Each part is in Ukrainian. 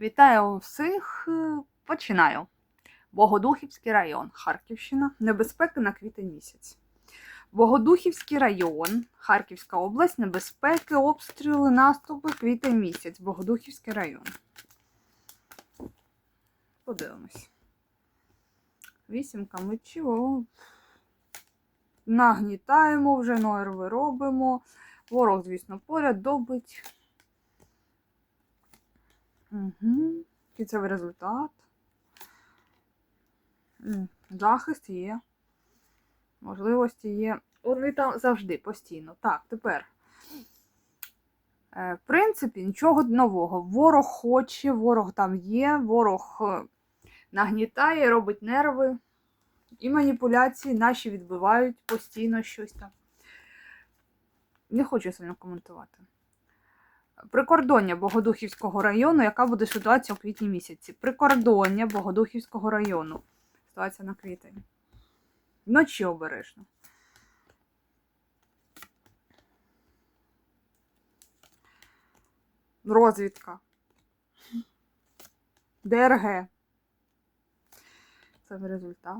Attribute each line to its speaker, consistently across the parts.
Speaker 1: Вітаю всіх. Починаю. Богодухівський район, Харківщина. Небезпека на квітень місяць. Богодухівський район, Харківська область, небезпеки, обстріли, наступи, квітень місяць. Богодухівський район. Подивимось. Вісімка мечів. Нагнітаємо вже, нерви робимо. Ворог, звісно, поряд добить. Угу. Кінцевий результат. Захист є. Можливості є. Вони там завжди, постійно. Так, тепер. Е, В принципі, нічого нового. Ворог хоче, ворог там є, ворог е, нагнітає, робить нерви. І маніпуляції наші відбивають постійно щось там. Не хочу сильно коментувати. Прикордоння Богодухівського району, яка буде ситуація у квітні місяці? Прикордоння Богодухівського району. Ситуація на квітень. Вночі обережно. Розвідка. ДРГ. Це результат.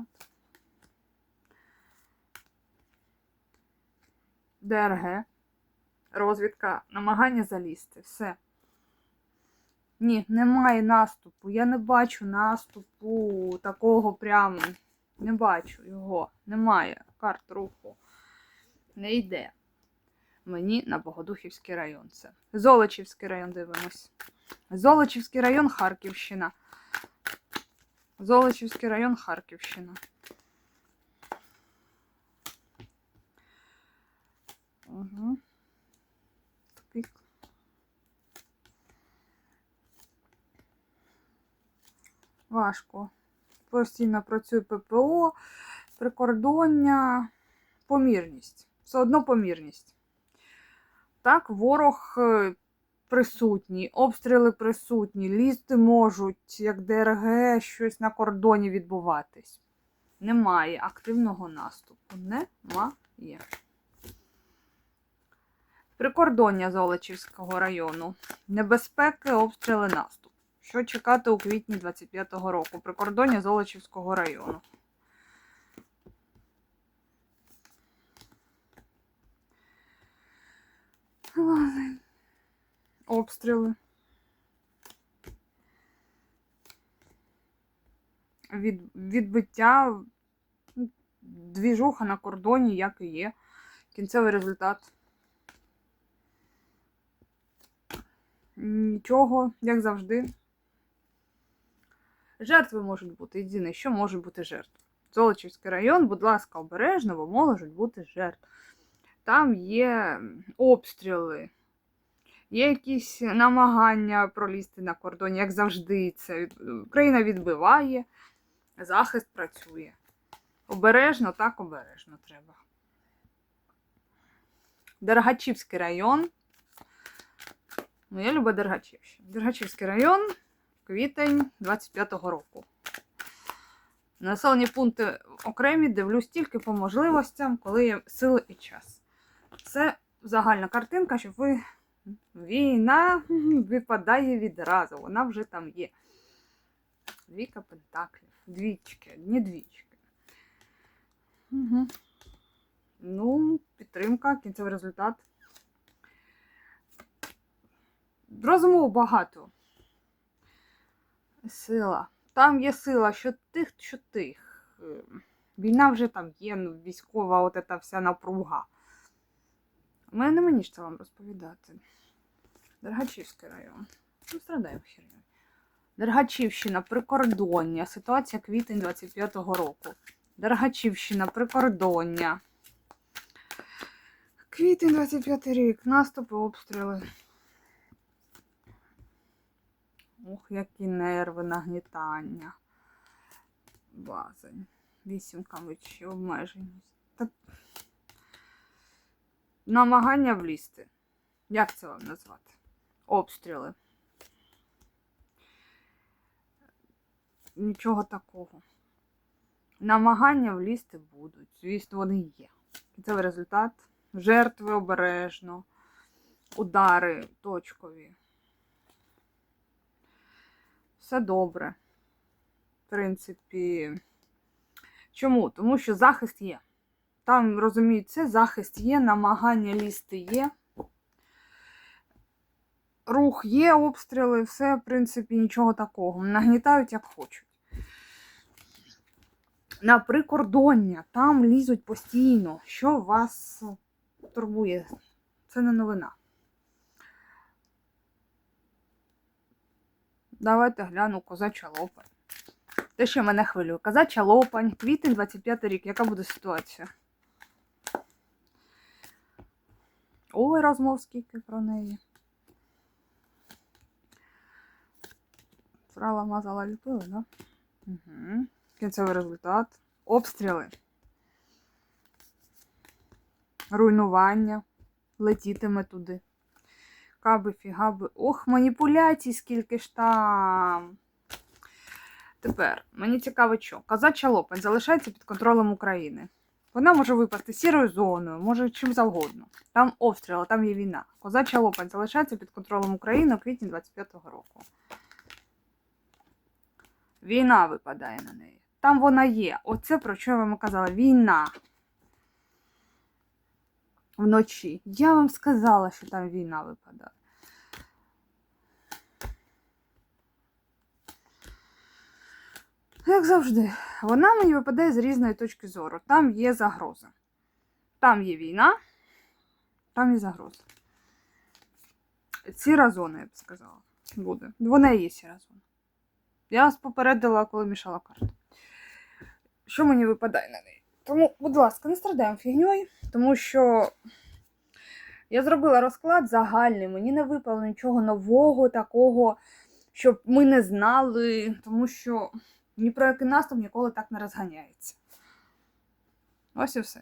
Speaker 1: ДРГ. Розвідка, намагання залізти. Все. Ні, немає наступу. Я не бачу наступу такого прямо. Не бачу його. Немає. Карт руху. Не йде. Мені на Богодухівський район. Це. Золочівський район дивимось. Золочівський район Харківщина. Золочівський район Харківщина. Угу. Важко. Постійно працює ППО, прикордоння, помірність. Все одно помірність. Так, ворог е, присутній, обстріли присутні, лізти можуть, як ДРГ, щось на кордоні відбуватись. Немає активного наступу. Немає. Прикордоння Золочівського району. Небезпеки, обстріли, наступ. Що чекати у квітні 25-го року? Прикордоння Золочівського району. Обстріли. Від, відбиття двіжуха на кордоні, як і є. Кінцевий результат. Нічого, як завжди. Жертви можуть бути. Єдине, що може бути жертва. Золочівський район, будь ласка, обережно, бо можуть бути жертви. Там є обстріли, є якісь намагання пролізти на кордоні, як завжди. Це Україна відбиває, захист працює. Обережно, так обережно треба. Дергачівський район. Ну, я люблю Дергачівщину. Дергачівський район, квітень 25-го року. Населені пункти окремі, дивлюсь тільки по можливостям, коли є сили і час. Це загальна картинка, щоб ви. Війна випадає відразу, вона вже там є. Двійка пентаклів, двічки, не двічки. Угу. Ну, підтримка, кінцевий результат. Розуму багато. Сила. Там є сила, що тих, що тих. Е, Війна вже там є, ну, військова от ця вся напруга. Мене не мені ж це вам розповідати. Дергачівський район. Ну, страдаємо херню. Дергачівщина, прикордоння. Ситуація квітень 25-го року. Дергачівщина, прикордоння. Квітень 25 рік. Наступи, обстріли. Ох, які нерви, нагнітання. Базень. Вісімка мечів, обмеженість. Та... Намагання влізти. Як це вам назвати? Обстріли. Нічого такого. Намагання влізти будуть. Звісно, вони є. Це результат. Жертви обережно. Удари точкові. Все добре. В принципі. Чому? Тому що захист є. Там, розуміють, це захист є, намагання лізти є. Рух є, обстріли, все, в принципі, нічого такого. Нагнітають як хочуть. На прикордоння там лізуть постійно. Що вас турбує? Це не новина. Давайте гляну козача лопань. Те, що мене хвилює. Козача лопань, квітень 25 рік. Яка буде ситуація? Ой, розмов скільки про неї. Срала, мазала, ліпила, да? Угу. Кінцевий результат. Обстріли. Руйнування. Летітиме туди. Каби, фігаби. Ох, маніпуляцій, скільки ж там. Тепер, мені цікаво, що казача лопань залишається під контролем України. Вона може випасти сірою зоною, може чим завгодно. Там обстріли, там є війна. Козача лопань залишається під контролем України у квітні 25-го року. Війна випадає на неї. Там вона є. Оце про що я вам казала. Війна. Вночі. Я вам сказала, що там війна випадає. Як завжди, вона мені випадає з різної точки зору. Там є загроза. Там є війна, там є загроза. Сіра зона, я б сказала, буде. Вона є сіра зона. Я вас попередила, коли мішала карти. Що мені випадає на неї? Тому, будь ласка, не страдаємо фігньою, тому що я зробила розклад загальний, мені не випало нічого нового, такого, щоб ми не знали, тому що ні про який наступ ніколи так не розганяється. Ось і все.